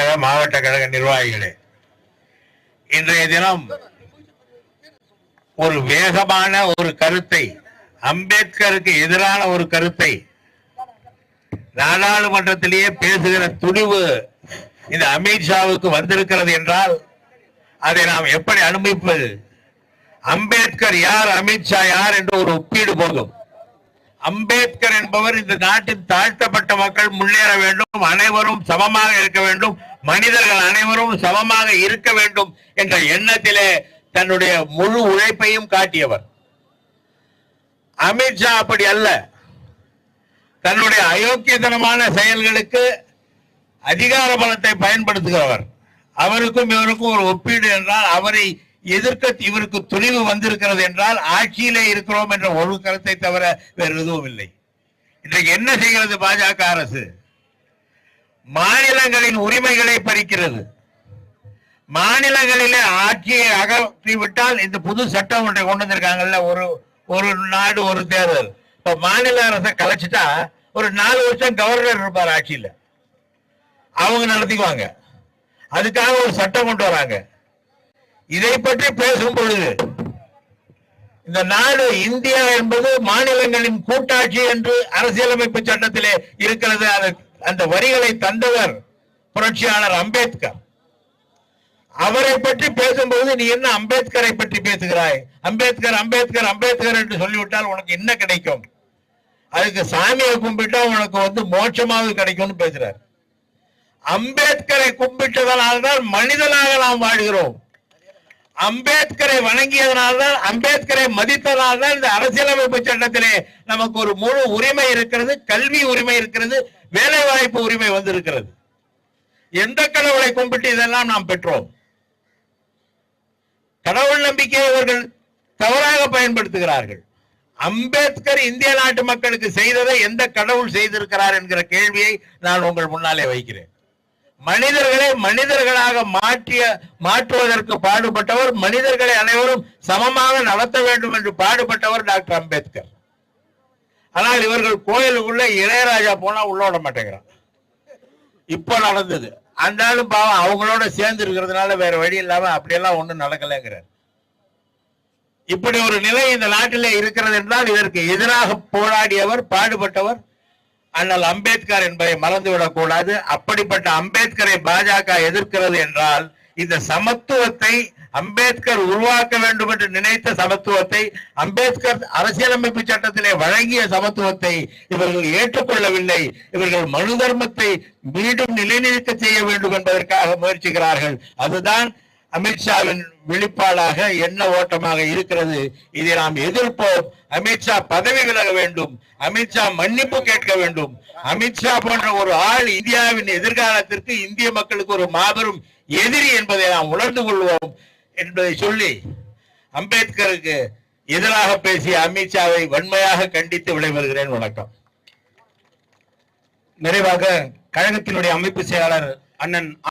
கழக மாவட்ட கழக நிர்வாகிகளே இன்றைய தினம் ஒரு வேகமான ஒரு கருத்தை அம்பேத்கருக்கு எதிரான ஒரு கருத்தை நாடாளுமன்றத்திலேயே பேசுகிற துணிவு இந்த அமித்ஷாவுக்கு வந்திருக்கிறது என்றால் அதை நாம் எப்படி அனுமதிப்பது அம்பேத்கர் யார் அமித்ஷா யார் என்று ஒரு ஒப்பீடு போதும். அம்பேத்கர் என்பவர் இந்த நாட்டின் தாழ்த்தப்பட்ட மக்கள் முன்னேற வேண்டும் அனைவரும் சமமாக இருக்க வேண்டும் மனிதர்கள் அனைவரும் சமமாக இருக்க வேண்டும் என்ற எண்ணத்திலே தன்னுடைய முழு உழைப்பையும் காட்டியவர். அமித்ஷா அப்படி அல்ல. தன்னுடைய அயோக்கியத்தனமான செயல்களுக்கு அதிகார பலத்தை பயன்படுத்துகிறவர். அவருக்கும் இவருக்கும் ஒரு ஒப்பீடு என்றால் அவரை எதிர்க்க இவருக்கு துணிவு வந்திருக்கிறது என்றால் ஆட்சியிலே இருக்கிறோம் என்ற ஒரு கருத்தை தவிர வேறு எதுவும் இல்லை. இன்றைக்கு என்ன செய்கிறது பாஜக அரசு? மாநிலங்களின் உரிமைகளை பறிக்கிறது. மாநிலங்களிலே ஆட்சியை அகற்றிவிட்டால் இந்த புது சட்டம் ஒன்றை கொண்டு வந்திருக்காங்கல்ல ஒரு ஒரு நாடு ஒரு தேர்தல். இப்ப மாநில அரசை கலைச்சிட்டா ஒரு நாலு வருஷம் கவர்னர் இருப்பார் ஆட்சியில. அவங்க நடத்திக்குவாங்க. அதுக்காக ஒரு சட்டம் கொண்டு வராங்க. இதை பற்றி பேசும் பொழுது இந்த நாடு இந்தியா என்பது மாநிலங்களின் கூட்டாட்சி என்று அரசியலமைப்பு சட்டத்திலே இருக்கிறது. அது அந்த வரிகளை தந்தவர் புரட்சியாளர் அம்பேத்கர். அவரை பற்றி பேசும்போது நீ என்ன அம்பேத்கரை பற்றி பேசுகிறாய்? அம்பேத்கர் அம்பேத்கர் அம்பேத்கர் என்று சொல்லிவிட்டால் உனக்கு என்ன கிடைக்கும்? அதுக்கு சாமியை கும்பிட்டா உனக்கு வந்து மோட்சமாவது கிடைக்கும்னு பேசுறார். அம்பேத்கரை கும்பிட்டதனால்தான் மனிதனாக நாம் வாழ்கிறோம். அம்பேத்கரை வணங்கியதனால்தான் அம்பேத்கரை மதித்ததனால்தான் இந்த அரசியலமைப்பு சட்டத்திலே நமக்கு ஒரு முழு உரிமை இருக்கிறது கல்வி உரிமை இருக்கிறது வேலை வாய்ப்பு உரிமை வந்திருக்கிறது. எந்த கடவுளை கும்பிட்டு இதெல்லாம் நாம் பெற்றோம்? கடவுள் நம்பிக்கையை இவர்கள் தவறாக பயன்படுத்துகிறார்கள். அம்பேத்கர் இந்திய நாட்டு மக்களுக்கு செய்ததை எந்த கடவுள் செய்திருக்கிறார் என்கிற கேள்வியை நான் உங்கள் முன்னாலே வைக்கிறேன். மனிதர்களை மனிதர்களாக மாற்றிய மாற்றுவதற்கு பாடுபட்டவர் மனிதர்களை அனைவரும் சமமாக நடத்த வேண்டும் என்று பாடுபட்டவர் டாக்டர் அம்பேத்கர். ஆனால் இவர்கள் கோயிலுக்குள்ள இளையராஜா போனா உள்ள விட மாட்டேங்கிறான். இப்போ நடந்தது. அந்த பாவம் அவங்களோட சேர்ந்து இருக்கிறதுனால வேற வழி இல்லாம அப்படியெல்லாம் ஒண்ணும் நடக்கலைங்கிறார். இப்படி ஒரு நிலை இந்த நாட்டிலே இருக்கிறது என்றால் இதற்கு எதிராக போராடியவர் பாடுபட்டவர் அண்ணல் அம்பேத்கர் என்பதை மறந்துவிடக் கூடாது. அப்படிப்பட்ட அம்பேத்கரை பாஜக எதிர்க்கிறது என்றால் இந்த சமத்துவத்தை அம்பேத்கர் உருவாக்க வேண்டும் என்று நினைத்த சமத்துவத்தை அம்பேத்கர் அரசியலமைப்பு சட்டத்திலே வழங்கிய சமத்துவத்தை இவர்கள் ஏற்றுக்கொள்ளவில்லை. இவர்கள் மனு தர்மத்தை மீண்டும் நிலைநிறுத்த செய்ய வேண்டும் என்பதற்காக முயற்சிக்கிறார்கள். அதுதான் அமித்ஷாவின் வெளிப்பாடாக என்ன ஓட்டமாக இருக்கிறது? இதை நாம் எதிர்ப்போம். அமித்ஷா பதவி விலக வேண்டும். அமித்ஷா மன்னிப்பு கேட்க வேண்டும். அமித்ஷா போன்ற ஒரு ஆள் இந்தியாவின் எதிர்காலத்திற்கு இந்திய மக்களுக்கு ஒரு மாபெரும் எதிரி என்பதை நாம் உணர்ந்து கொள்வோம் என்பதை சொல்லி அம்பேத்கருக்கு எதிராக பேசிய அமித்ஷாவை வன்மையாக கண்டித்து விடைபெறுகிறேன். வணக்கம். நிறைவாக கழகத்தினுடைய அமைப்பு செயலாளர் அண்ணன்